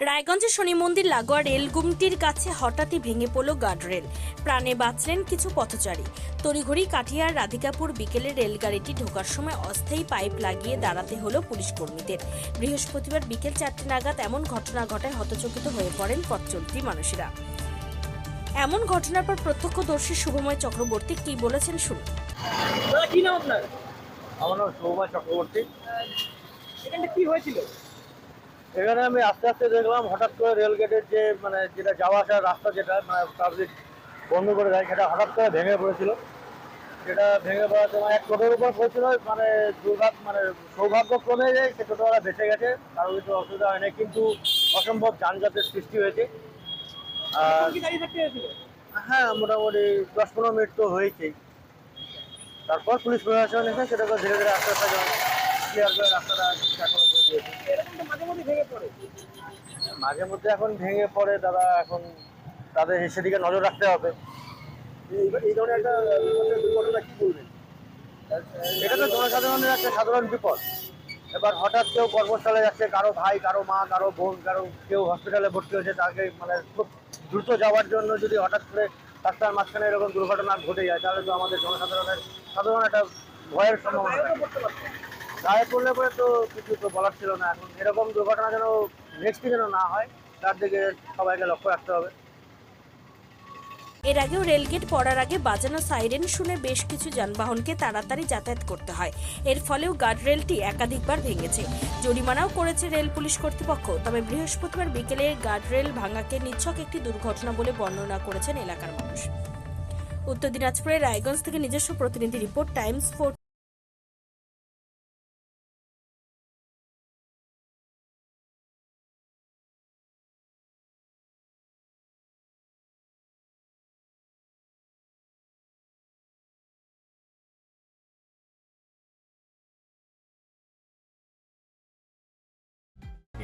রায়গঞ্জের শনি মন্দির লাগোয়া রেলগুমটির কাছে হঠাৎই ভেঙে পড়ল গার্ডরেল। প্রাণে বাঁচলেন কিছু পথচারী। তড়িঘড়ি কাঠিয়ার রাধিকাপুর বিকেলে রেলগাড়িটি ঢোকার সময় অস্থায়ী পাইপ লাগিয়ে দাঁড়াতে হলো পুলিশ কর্মীদের। বৃহস্পতিবার বিকেল চারটে নাগাদ এমন ঘটনা ঘটায় হতচকিত হয়ে পড়েন পথচলতি মানুষেরা। এমন ঘটনার পর প্রত্যক্ষদর্শী শুভময় চক্রবর্তী কি বলেছেন শুনুন। কি নাম আপনার? আমার নাম সৌমা চক্রবর্তী। এখানটা কি হয়েছিল? এখানে আমি আস্তে আস্তে দেখলাম হঠাৎ করে রেল গেটের যে মানে যেটা যাওয়া আসার রাস্তা যেটা মানে পাবলিক বন্ধ করে দেয় সেটা হঠাৎ করে ভেঙে পড়েছিল। সেটা ভেঙে পড়ার সময় এক টোটোর উপর পড়েছিল মানে দুর্ভাগ মানে সৌভাগ্যক্রমে যে সে টোটোওয়ালা বেঁচে গেছে কারও কিছু অসুবিধা হয়নি কিন্তু অসম্ভব যানজটের সৃষ্টি হয়েছে। আর হ্যাঁ মোটামুটি দশ পনেরো মিনিট তো হয়েছেই তারপর পুলিশ প্রশাসন এসে সেটাকে ধীরে ধীরে আস্তে আস্তে মাঝে মধ্যে এখন ভেঙে পড়ে তারা এখন তাদের সেদিকে নজর রাখতে হবে। এই ধরনের একটা দুর্ঘটনা কি বলবেন? এটা তো জনসাধারণের একটা সাধারণ বিপদ। এবার হঠাৎ কেউ কর্মস্থলে যাচ্ছে কারও ভাই কারও মা কারও বোন কারও কেউ হসপিটালে ভর্তি হয়েছে তাকে মানে খুব দ্রুত যাওয়ার জন্য যদি হঠাৎ করে রাস্তার মাঝখানে এরকম দুর্ঘটনা ঘটে যায় তাহলে তো আমাদের জনসাধারণের সাধারণ একটা ভয়ের সম্ভাবনা গায়ে পড়লে পরে তো কিছু তো বলার ছিল না। এখন এরকম দুর্ঘটনা যেন নেক্সট যেন না হয়, তার দিকে সবাইকে লক্ষ্য রাখতে হবে। এর আগেও রেলগেট পড়ার আগে বাজানো সাইরেন শুনে বেশ কিছু যানবাহনকে তাড়াতাড়ি যাতায়াত করতে হয়। এর ফলেও গার্ডরেলটি একাধিকবার ভেঙেছে। জরিমানাও করেছে রেল পুলিশ কর্তৃপক্ষ। তবে বৃহস্পতিবার বিকেলে গার্ডরেল ভাঙাকে নিচ্ছক একটি দুর্ঘটনা বলে বর্ণনা করেছেন এলাকার মানুষ। উত্তর দিনাজপুরের রায়গঞ্জ থেকে নিজস্ব প্রতিনিধি রিপোর্ট, টাইমস ফোর